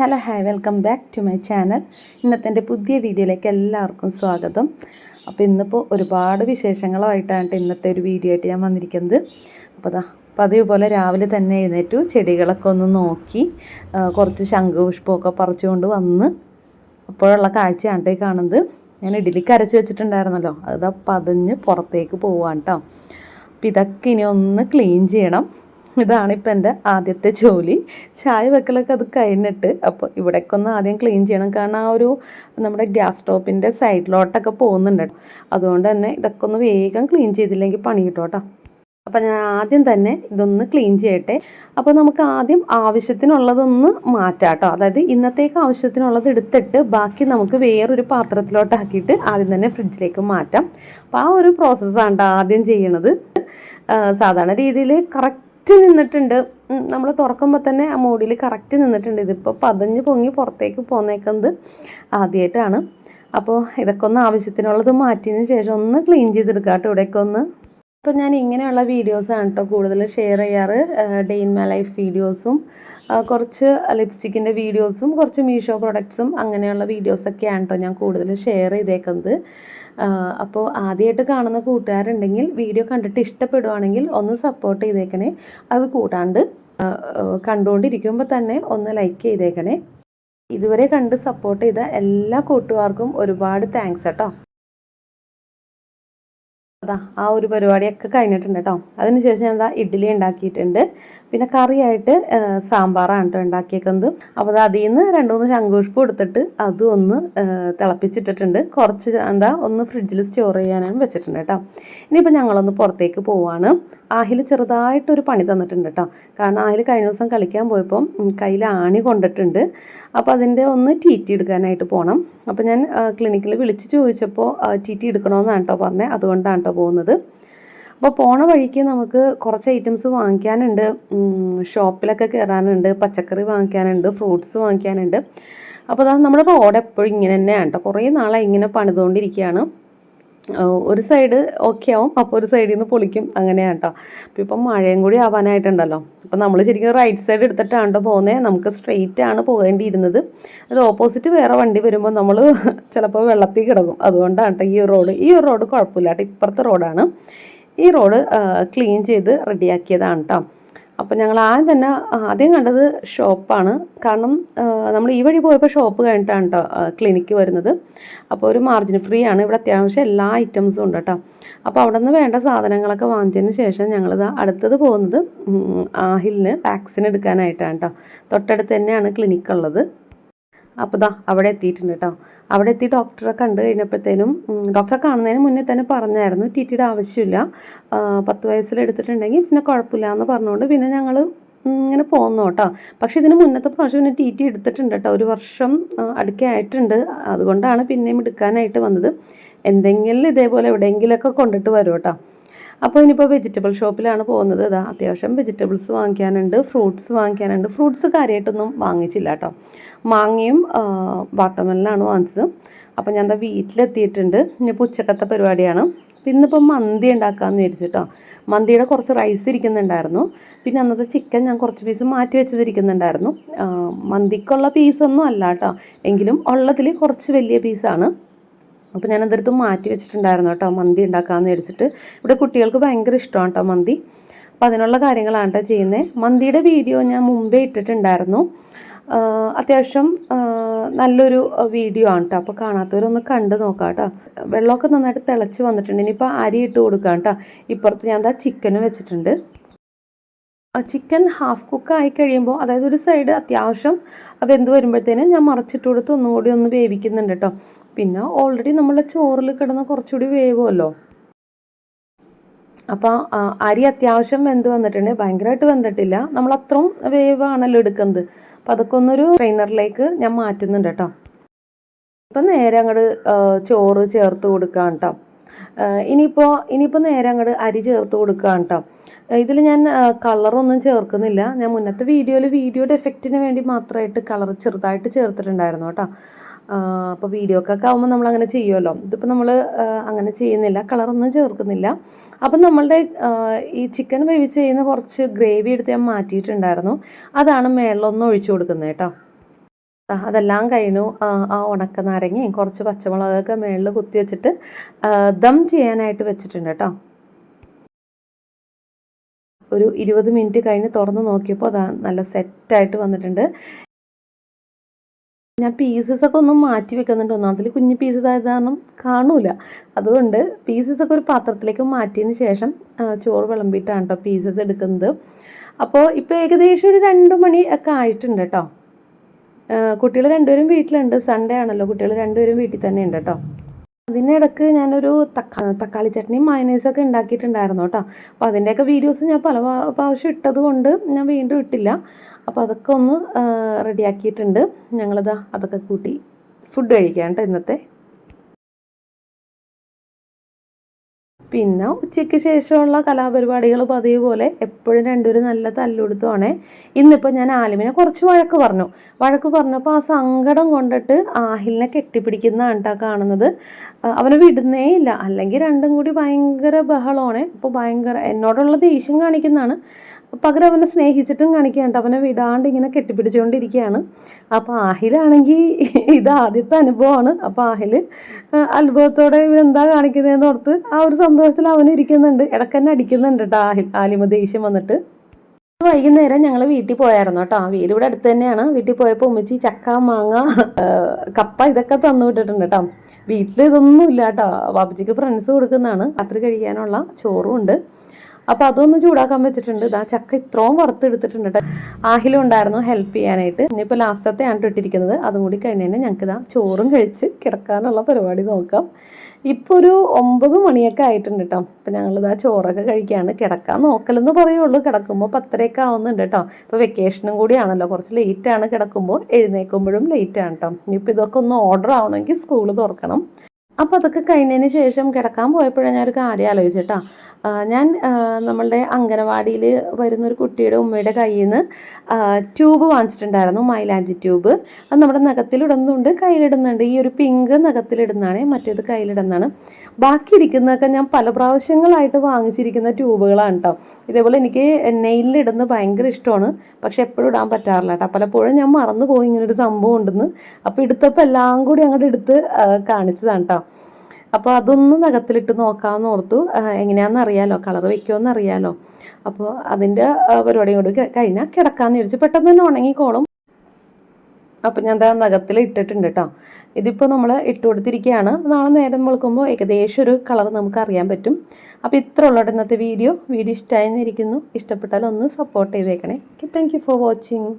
Hello hi welcome back to my channel ഇന്നത്തെ എന്റെ പുതിയ വീഡിയോയിലേക്ക് എല്ലാവർക്കും സ്വാഗതം. അപ്പോൾ ഇന്നിപ്പോൾ ഒരുപാട് വിശേഷങ്ങളായിട്ടാണ് ഇന്നത്തെ ഒരു വീഡിയോ ആയിട്ട് ഞാൻ വന്നിരിക്കുന്നത്. അപ്പോൾ അതാ പതിവ് പോലെ രാവിലെ തന്നെ എഴുന്നേറ്റു ചെടികളൊക്കെ ഒന്ന് നോക്കി കുറച്ച് ശംഖുപുഷ്പമൊക്കെ പറിച്ചുകൊണ്ട് വന്ന് അപ്പോഴുള്ള കാഴ്ചയാണ് കാണുന്നത്. ഞാൻ ഇഡ്ഡലിക്ക് അരച്ച് വെച്ചിട്ടുണ്ടായിരുന്നല്ലോ. അതാ പതഞ്ഞ് പുറത്തേക്ക് പോവാണ് കേട്ടോ. അപ്പോൾ ഇതൊക്കെ ഇനി ഒന്ന് ക്ലീൻ ചെയ്യണം. ഇതാണ് ഇപ്പം എന്റെ ആദ്യത്തെ ജോലി. ചായ വെക്കലൊക്കെ അത് കഴിഞ്ഞിട്ട് അപ്പോൾ ഇവിടേക്കൊന്ന് ആദ്യം ക്ലീൻ ചെയ്യണം. കാരണം ആ ഒരു നമ്മുടെ ഗ്യാസ് സ്റ്റോപ്പിന്റെ സൈഡിലോട്ടൊക്കെ പോകുന്നുണ്ട്. അതുകൊണ്ട് തന്നെ ഇതൊക്കെ ഒന്ന് വേഗം ക്ലീൻ ചെയ്തില്ലെങ്കിൽ പണി കിട്ടും അപ്പോൾ അപ്പം ഞാൻ ആദ്യം തന്നെ ഇതൊന്ന് ക്ലീൻ ചെയ്യട്ടെ. അപ്പോൾ നമുക്ക് ആദ്യം ആവശ്യത്തിനുള്ളതൊന്ന് മാറ്റാം കേട്ടോ അതായത് ഇന്നത്തേക്ക് ആവശ്യത്തിനുള്ളത് എടുത്തിട്ട് ബാക്കി നമുക്ക് വേറൊരു പാത്രത്തിലോട്ടാക്കിയിട്ട് ആദ്യം തന്നെ ഫ്രിഡ്ജിലേക്ക് മാറ്റാം. അപ്പോൾ ആ ഒരു പ്രോസസ്സാണ് ആദ്യം ചെയ്യണത്. സാധാരണ രീതിയിൽ കറക്റ്റ് നിന്നിട്ടുണ്ട്. നമ്മൾ തുറക്കുമ്പോൾ തന്നെ ആ മൂടിയിൽ കറക്റ്റ് നിന്നിട്ടുണ്ട്. ഇതിപ്പോൾ പതഞ്ഞ് പൊങ്ങി പുറത്തേക്ക് പോന്നേക്കുന്നത് ആദ്യമായിട്ടാണ് അപ്പോൾ ഇതൊക്കെ ഒന്ന് ആവശ്യത്തിനുള്ളത് മാറ്റിയതിന് ശേഷം ഒന്ന് ക്ലീൻ ചെയ്തെടുക്കാം കേട്ടോ ഇവിടെയൊക്കെ ഒന്ന്. അപ്പോൾ ഞാൻ ഇങ്ങനെയുള്ള വീഡിയോസാണ് കേട്ടോ കൂടുതൽ ഷെയർ ചെയ്യാറ്. ഡേ ഇൻ മൈ ലൈഫ് വീഡിയോസും കുറച്ച് ലിപ്സ്റ്റിക്കിന്റെ വീഡിയോസും കുറച്ച് മീഷോ പ്രൊഡക്ട്സും അങ്ങനെയുള്ള വീഡിയോസൊക്കെയാണ് കേട്ടോ ഞാൻ കൂടുതൽ ഷെയർ ചെയ്തേക്കുന്നത്. അപ്പോൾ ആദ്യമായിട്ട് കാണുന്ന കൂട്ടുകാരുണ്ടെങ്കിൽ വീഡിയോ കണ്ടിട്ട് ഇഷ്ടപ്പെടുവാണെങ്കിൽ ഒന്ന് സപ്പോർട്ട് ചെയ്തേക്കണേ. അത് കൂടാണ്ട് കണ്ടുകൊണ്ടിരിക്കുമ്പോൾ തന്നെ ഒന്ന് ലൈക്ക് ചെയ്തേക്കണേ. ഇതുവരെ കണ്ട് സപ്പോർട്ട് ചെയ്ത എല്ലാ കൂട്ടുകാർക്കും ഒരുപാട് താങ്ക്സ് കേട്ടോ. അതാ ആ ഒരു പരിപാടിയൊക്കെ കഴിഞ്ഞിട്ടുണ്ട് കേട്ടോ. അതിനുശേഷം ഞാൻ എന്താ ഇഡ്ഡലി ഉണ്ടാക്കിയിട്ടുണ്ട്. പിന്നെ കറിയായിട്ട് സാമ്പാറാണ് കേട്ടോ ഉണ്ടാക്കിയേക്കുന്നത്. അപ്പോൾ അത് അതിൽ നിന്ന് രണ്ട് മൂന്ന് ശംഖുഷ്പം എടുത്തിട്ട് അതും ഒന്ന് തിളപ്പിച്ചിട്ടിട്ടുണ്ട്. കുറച്ച് എന്താ ഒന്ന് ഫ്രിഡ്ജിൽ സ്റ്റോർ ചെയ്യാനാണ് വെച്ചിട്ടുണ്ട് കേട്ടോ. ഇനിയിപ്പോൾ ഞങ്ങളൊന്ന് പുറത്തേക്ക് പോവാണ്. ആഹിൽ ചെറുതായിട്ടൊരു പണി തന്നിട്ടുണ്ട് കേട്ടോ. കാരണം ആഹിൽ കഴിഞ്ഞ ദിവസം കളിക്കാൻ പോയപ്പോൾ കയ്യിൽ ആണി കൊണ്ടിട്ടുണ്ട്. അപ്പോൾ അതിന്റെ ഒന്ന് ടി ടി എടുക്കാനായിട്ട് പോകണം അപ്പോൾ ഞാൻ ക്ലിനിക്കിൽ വിളിച്ച് ചോദിച്ചപ്പോൾ ടി ടി എടുക്കണമെന്നാണ് കേട്ടോ പറഞ്ഞത് അതുകൊണ്ടാണ് കേട്ടോ പോകുന്നത്. അപ്പോൾ പോണ വഴിക്ക് നമുക്ക് കുറച്ച് ഐറ്റംസ് വാങ്ങിക്കാനുണ്ട്. ഷോപ്പിലൊക്കെ കയറാനുണ്ട് പച്ചക്കറി വാങ്ങിക്കാനുണ്ട്. ഫ്രൂട്ട്സ് വാങ്ങിക്കാനുണ്ട്. അപ്പോൾ അതാ നമ്മുടെ റോഡ് എപ്പോഴും ഇങ്ങനെ തന്നെയാണ് കേട്ടോ കുറേ നാളായി ഇങ്ങനെ പണിതുകൊണ്ടിരിക്കുകയാണ് ഒരു സൈഡ് ഓക്കെ ആവും. അപ്പോൾ ഒരു സൈഡിൽ നിന്ന് പൊളിക്കും. അങ്ങനെയാണ് കേട്ടോ അപ്പോൾ ഇപ്പം മഴയും കൂടി ആവാനായിട്ടുണ്ടല്ലോ. അപ്പോൾ നമ്മൾ ശരിക്കും റൈറ്റ് സൈഡ് എടുത്തിട്ടാണ് പോകുന്നത് നമുക്ക് സ്ട്രെയിറ്റ് ആണ് പോകേണ്ടിയിരുന്നത്. അത് ഓപ്പോസിറ്റ് വേറെ വണ്ടി വരുമ്പോൾ നമ്മൾ ചിലപ്പോൾ വെള്ളത്തിൽ കിടക്കും. അതുകൊണ്ടാണ് കേട്ടോ ഈ റോഡ് ഈ റോഡ് കുഴപ്പമില്ല കേട്ടോ ഇപ്പുറത്തെ റോഡാണ് ഈ റോഡ് ക്ലീൻ ചെയ്ത് റെഡിയാക്കിയതാണ് കേട്ടോ അപ്പോൾ ഞങ്ങൾ ആദ്യം തന്നെ ആദ്യം കണ്ടത് ഷോപ്പാണ്. കാരണം നമ്മൾ ഈ വഴി പോയപ്പോൾ ഷോപ്പ് കഴിഞ്ഞിട്ടാണ് കേട്ടോ ക്ലിനിക്ക് വരുന്നത്. അപ്പോൾ ഒരു മാർജിൻ ഫ്രീ ആണ്. ഇവിടെ അത്യാവശ്യം എല്ലാ ഐറ്റംസും ഉണ്ട് കേട്ടോ അപ്പോൾ അവിടെ നിന്ന് വേണ്ട സാധനങ്ങളൊക്കെ വാങ്ങിച്ചതിന് ശേഷം ഞങ്ങൾ അടുത്തത് പോകുന്നത് ആഹിലിന് വാക്സിൻ എടുക്കാനായിട്ടാണ് കേട്ടോ തൊട്ടടുത്ത് തന്നെയാണ് ക്ലിനിക്ക് ഉള്ളത് അപ്പോൾ ദാ അവിടെ എത്തിയിട്ടുണ്ട് കേട്ടോ അവിടെ എത്തി ഡോക്ടറെ കണ്ടു കഴിഞ്ഞപ്പോഴത്തേനും ഡോക്ടറെ കാണുന്നതിന് മുന്നേ തന്നെ പറഞ്ഞായിരുന്നു ടി ടിയുടെ ആവശ്യമില്ല. പത്ത് വയസ്സിലെടുത്തിട്ടുണ്ടെങ്കിൽ പിന്നെ കുഴപ്പമില്ല എന്ന് പറഞ്ഞുകൊണ്ട് പിന്നെ ഞങ്ങൾ ഇങ്ങനെ പോകുന്നു കേട്ടോ പക്ഷേ ഇതിന് മുന്നത്തെ പ്രാവശ്യം പിന്നെ ടി ടി എടുത്തിട്ടുണ്ട് കേട്ടോ ഒരു വർഷം അടുക്കായിട്ടുണ്ട് അതുകൊണ്ടാണ് പിന്നെയും എടുക്കാനായിട്ട് വന്നത്. എന്തെങ്കിലും ഇതേപോലെ എവിടെയെങ്കിലുമൊക്കെ കൊണ്ടിട്ട് വരും കേട്ടോ അപ്പോൾ ഇനിയിപ്പോൾ വെജിറ്റബിൾ ഷോപ്പിലാണ് പോകുന്നത്. ഇതാ അത്യാവശ്യം വെജിറ്റബിൾസ് വാങ്ങിക്കാനുണ്ട് ഫ്രൂട്ട്സ് വാങ്ങിക്കാനുണ്ട്. ഫ്രൂട്ട്സ് കാര്യമായിട്ടൊന്നും വാങ്ങിച്ചില്ല കേട്ടോ മാങ്ങയും വാട്ടർമെലനാണ് വാങ്ങിച്ചത്. അപ്പോൾ ഞാൻ എന്താ വീട്ടിലെത്തിയിട്ടുണ്ട്. ഇനിയിപ്പോൾ ഉച്ചക്കത്തെ പരിപാടിയാണ്. പിന്നെ ഇപ്പം മന്തി ഉണ്ടാക്കാമെന്ന് വിചാരിച്ചിട്ടോ മന്തിയുടെ കുറച്ച് റൈസ് ഇരിക്കുന്നുണ്ടായിരുന്നു. പിന്നെ അന്നത്തെ ചിക്കൻ ഞാൻ കുറച്ച് പീസ് മാറ്റി വെച്ചതിരിക്കുന്നുണ്ടായിരുന്നു. മന്തിക്കുള്ള പീസൊന്നും അല്ല കേട്ടോ എങ്കിലും ഉള്ളതിൽ കുറച്ച് വലിയ പീസാണ് അപ്പോൾ ഞാൻ അതെടുത്ത് മാറ്റി വെച്ചിട്ടുണ്ടായിരുന്നു കേട്ടോ മന്തി ഉണ്ടാക്കാമെന്ന് വിചാരിച്ചിട്ട്. ഇവിടെ കുട്ടികൾക്ക് ഭയങ്കര ഇഷ്ടമാണ് കേട്ടോ മന്തി. അപ്പോൾ അതിനുള്ള കാര്യങ്ങളാണ് കേട്ടോ ചെയ്യുന്നത് മന്തിയുടെ വീഡിയോ ഞാൻ മുമ്പേ ഇട്ടിട്ടുണ്ടായിരുന്നു. അത്യാവശ്യം നല്ലൊരു വീഡിയോ ആണ് കേട്ടോ. അപ്പോൾ കാണാത്തവരൊന്ന് കണ്ട് നോക്കാം കേട്ടോ. വെള്ളമൊക്കെ നന്നായിട്ട് തിളച്ച് വന്നിട്ടുണ്ട്. ഇനിയിപ്പോൾ അരി ഇട്ട് കൊടുക്കാം കേട്ടോ. ഇപ്പുറത്ത് ഞാൻ എന്താ ചിക്കന് വെച്ചിട്ടുണ്ട്. ചിക്കൻ ഹാഫ് കുക്ക് ആയി കഴിയുമ്പോൾ അതായത് ഒരു സൈഡ് അത്യാവശ്യം വെന്ത് വരുമ്പോഴത്തേനും ഞാൻ മറച്ചിട്ട് കൊടുത്ത് ഒന്നുകൂടി ഒന്ന് വേവിക്കുന്നുണ്ട് കേട്ടോ. പിന്നെ ഓൾറെഡി നമ്മളെ ചോറിൽ കിടന്ന കുറച്ചുകൂടി വേവുമല്ലോ. അപ്പോൾ അരി അത്യാവശ്യം വെന്ത് വന്നിട്ടുണ്ട്. ഭയങ്കരമായിട്ട് വെന്തിട്ടില്ല. നമ്മൾ അത്രയും വേവാണല്ലോ എടുക്കുന്നത്. അപ്പോൾ അതൊക്കെ ഒന്നൊരു ട്രെയിനറിലേക്ക് ഞാൻ മാറ്റുന്നുണ്ട് കേട്ടോ. ഇപ്പം നേരെ അങ്ങോട്ട് ചോറ് ചേർത്ത് കൊടുക്കാം കേട്ടോ. ഇനിയിപ്പോൾ ഇനിയിപ്പോൾ നേരെ അങ്ങോട്ട് അരി ചേർത്ത് കൊടുക്കാം കേട്ടോ. ഇതിൽ ഞാൻ കളറൊന്നും ചേർക്കുന്നില്ല. ഞാൻ മുന്നത്തെ വീഡിയോയിൽ വീഡിയോയുടെ എഫക്റ്റിന് വേണ്ടി മാത്രമായിട്ട് കളർ ചെറുതായിട്ട് ചേർത്തിട്ടുണ്ടായിരുന്നു കേട്ടോ. അപ്പോൾ വീഡിയോക്കൊക്കെ ആകുമ്പോൾ നമ്മൾ അങ്ങനെ ചെയ്യുമല്ലോ ഇതിപ്പോൾ നമ്മൾ അങ്ങനെ ചെയ്യുന്നില്ല. കളറൊന്നും ചേർക്കുന്നില്ല. അപ്പം നമ്മളുടെ ഈ ചിക്കൻ വേവിച്ച് ചെയ്യുന്ന കുറച്ച് ഗ്രേവി എടുത്ത് ഞാൻ മാറ്റിയിട്ടുണ്ടായിരുന്നു. അതാണ് മേളിലൊന്നും ഒഴിച്ചു കൊടുക്കുന്നത് കേട്ടോ. അതെല്ലാം കഴിഞ്ഞു. ആ ഉണക്ക നാരങ്ങയും കുറച്ച് പച്ചമുളകൊക്കെ മേളിൽ കുത്തി വെച്ചിട്ട് ദം ചെയ്യാനായിട്ട് വെച്ചിട്ടുണ്ട് കേട്ടോ. ഒരു ഇരുപത് മിനിറ്റ് കഴിഞ്ഞ് തുറന്ന് നോക്കിയപ്പോൾ അതാ നല്ല സെറ്റായിട്ട് വന്നിട്ടുണ്ട്. ഞാൻ പീസസ് ഒക്കെ ഒന്നും മാറ്റി വെക്കുന്നുണ്ട്. ഒന്നാമത്തിൽ കുഞ്ഞു പീസസ് ആയത് കാരണം കാണൂല. അതുകൊണ്ട് പീസസ് ഒക്കെ ഒരു പാത്രത്തിലേക്ക് മാറ്റിയതിന് ശേഷം ചോറ് വിളമ്പിയിട്ടാണ് കേട്ടോ പീസസ് എടുക്കുന്നത്. അപ്പോൾ ഇപ്പോൾ ഏകദേശം ഒരു രണ്ട് മണി ഒക്കെ ആയിട്ടുണ്ട് കേട്ടോ കുട്ടികൾ രണ്ടുപേരും വീട്ടിലുണ്ട്. സൺഡേ ആണല്ലോ. കുട്ടികൾ രണ്ടുപേരും വീട്ടിൽ തന്നെ ഉണ്ട് കേട്ടോ അതിനിടക്ക് ഞാനൊരു തക്കാ തക്കാളി ചട്നിയും മയനൈസൊക്കെ ഉണ്ടാക്കിയിട്ടുണ്ടായിരുന്നു കേട്ടോ. അപ്പോൾ അതിന്റെയൊക്കെ വീഡിയോസ് ഞാൻ പല പ്രാ- പ്രാവശ്യം ഇട്ടത് കൊണ്ട് ഞാൻ വീണ്ടും ഇട്ടില്ല. അപ്പോൾ അതൊക്കെ ഒന്ന് റെഡിയാക്കിയിട്ടുണ്ട് ഞങ്ങളിതാ അതൊക്കെ കൂട്ടി ഫുഡ് കഴിക്കാം കേട്ടോ ഇന്നത്തെ. പിന്നെ ഉച്ചയ്ക്ക് ശേഷമുള്ള കലാപരിപാടികൾ പതിവ് പോലെ എപ്പോഴും രണ്ടുപേരും നല്ല തല്ലുകൊടുത്തുമാണ് ഇന്നിപ്പോൾ ഞാൻ ആലിമിനെ കുറച്ച് വഴക്ക് പറഞ്ഞു. വഴക്ക് പറഞ്ഞപ്പോൾ ആ സങ്കടം കൊണ്ടിട്ട് ആഹിലിനെ കെട്ടിപ്പിടിക്കുന്നതാണ് കേട്ടോ കാണുന്നത്. അവനെ വിടുന്നേ ഇല്ല. അല്ലെങ്കിൽ രണ്ടും കൂടി ഭയങ്കര ബഹളമാണ്. ഇപ്പോൾ ഭയങ്കര എന്നോടുള്ള ദേഷ്യം കാണിക്കുന്നതാണ്. പകരം അവനെ സ്നേഹിച്ചിട്ടും കാണിക്കാണ്ട് അവനെ വിടാണ്ട് ഇങ്ങനെ കെട്ടിപ്പിടിച്ചുകൊണ്ടിരിക്കുകയാണ്. അപ്പോൾ ആഹിലാണെങ്കിൽ ഇത് ആദ്യത്തെ അനുഭവമാണ്. അപ്പോൾ ആഹിൽ അത്ഭുതത്തോടെ ഇവരെന്താ കാണിക്കുന്നതെന്ന് ഓർത്ത് ആ ഒരു സന്തോഷത്തിൽ അവൻ ഇരിക്കുന്നുണ്ട്. ഇടക്കന്നെ അടിക്കുന്നുണ്ട് കേട്ടോ ആഹിൽ ആലിമ ദേഷ്യം വന്നിട്ട്. വൈകുന്നേരം ഞങ്ങൾ വീട്ടിൽ പോയായിരുന്നു കേട്ടോ വീട് ഇവിടെ അടുത്ത് തന്നെയാണ്. വീട്ടിൽ പോയപ്പോൾ ഉമ്മച്ചി ചക്ക മാങ്ങ കപ്പ ഇതൊക്കെ തന്നു വിട്ടിട്ടുണ്ട് കേട്ടോ വീട്ടിൽ ഇതൊന്നും ഇല്ല കേട്ടോ ബാബുജിക്ക് ഫ്രണ്ട്സ് കൊടുക്കുന്നതാണ്. രാത്രി കഴിക്കാനുള്ള ചോറും ഉണ്ട്. അപ്പോൾ അതൊന്ന് ചൂടാക്കാൻ വെച്ചിട്ടുണ്ട്. ഇതാ ചക്ക ഇത്രയും വറുത്തെടുത്തിട്ടുണ്ട് ആഹിലും ഉണ്ടായിരുന്നു ഹെൽപ്പ് ചെയ്യാനായിട്ട്. ഇനിയിപ്പോൾ ലാസ്റ്റത്തെയാണ് ഇട്ടിരിക്കുന്നത്. അതും കൂടി കഴിഞ്ഞ് കഴിഞ്ഞാൽ ഞങ്ങൾക്ക് ഇതാ ചോറും കഴിച്ച് കിടക്കാനുള്ള പരിപാടി നോക്കാം. ഇപ്പോൾ ഒരു ഒമ്പത് മണിയൊക്കെ ആയിട്ടുണ്ട് കേട്ടോ അപ്പോൾ ഞങ്ങളിതാ ചോറൊക്കെ കഴിക്കുകയാണ് കിടക്കാൻ നോക്കലെന്ന് പറയുള്ളൂ. കിടക്കുമ്പോൾ പത്തരയൊക്കെ ആവുന്നുണ്ട് കേട്ടോ ഇപ്പോൾ വെക്കേഷനും കൂടിയാണല്ലോ കുറച്ച് ലേറ്റ് ആണ് കിടക്കുമ്പോൾ എഴുന്നേൽക്കുമ്പോഴും ആണ് കേട്ടോ ഇനിയിപ്പോൾ ഇതൊക്കെ ഒന്ന് ഓർഡർ ആവണമെങ്കിൽ സ്കൂൾ തുറക്കണം. അപ്പോൾ അതൊക്കെ കഴിഞ്ഞതിന് ശേഷം കിടക്കാൻ പോയപ്പോഴാണ് ഞാനൊരു കാര്യം ആലോചിച്ചിട്ടാ. ഞാൻ നമ്മളുടെ അംഗനവാടിയിൽ വരുന്നൊരു കുട്ടിയുടെ ഉമ്മയുടെ കയ്യിൽ നിന്ന് ട്യൂബ് വാങ്ങിച്ചിട്ടുണ്ടായിരുന്നു മൈലാഞ്ചി ട്യൂബ്. അത് നമ്മുടെ നഖത്തിലിടുന്നുണ്ട് കയ്യിലിടുന്നുണ്ട്. ഈ ഒരു പിങ്ക് നഖത്തിലിടുന്നതാണ് മറ്റേത് കയ്യിലിടുന്നതാണ്. ബാക്കി ഇരിക്കുന്നതൊക്കെ ഞാൻ പല പ്രാവശ്യങ്ങളായിട്ട് വാങ്ങിച്ചിരിക്കുന്ന ട്യൂബുകളാണ് കേട്ടോ ഇതേപോലെ എനിക്ക് നെയിലിടുന്നത് ഭയങ്കര ഇഷ്ടമാണ്. പക്ഷെ എപ്പോഴും ഇടാൻ പറ്റാറില്ല കേട്ടോ പലപ്പോഴും ഞാൻ മറന്നു പോയി ഇങ്ങനൊരു സംഭവം ഉണ്ടെന്ന്. അപ്പോൾ എടുത്തപ്പോൾ എല്ലാം കൂടി അങ്ങോട്ട് എടുത്ത് കാണിച്ചതാണ് കേട്ടോ അപ്പോൾ അതൊന്ന് നഖത്തിലിട്ട് നോക്കാമെന്ന് ഓർത്തു. ആ, എങ്ങനെയാണെന്ന് അറിയാലോ? കളർ വെക്കുമെന്ന് അറിയാലോ? അപ്പോൾ അതിന്റെ പരിപാടിയും കൂടി കഴിഞ്ഞാൽ കിടക്കാമെന്ന് വിചാരിച്ചു. പെട്ടെന്ന് തന്നെ ഉണങ്ങിക്കോളും. അപ്പോൾ ഞാൻ ദാ നഖത്തിൽ ഇട്ടിട്ടുണ്ട് കേട്ടോ ഇതിപ്പോൾ നമ്മൾ ഇട്ട് കൊടുത്തിരിക്കുകയാണ് നാളെ നേരം വെളുക്കുമ്പോൾ ഏകദേശം ഒരു കളർ നമുക്ക് അറിയാൻ പറ്റും. അപ്പോൾ ഇത്ര ഉള്ളത് ഇന്നത്തെ വീഡിയോ. വീഡിയോ ഇഷ്ടമായിരിക്കുന്നു ഇഷ്ടപ്പെട്ടാൽ ഒന്ന് സപ്പോർട്ട് ചെയ്തേക്കണേ. Thank for watching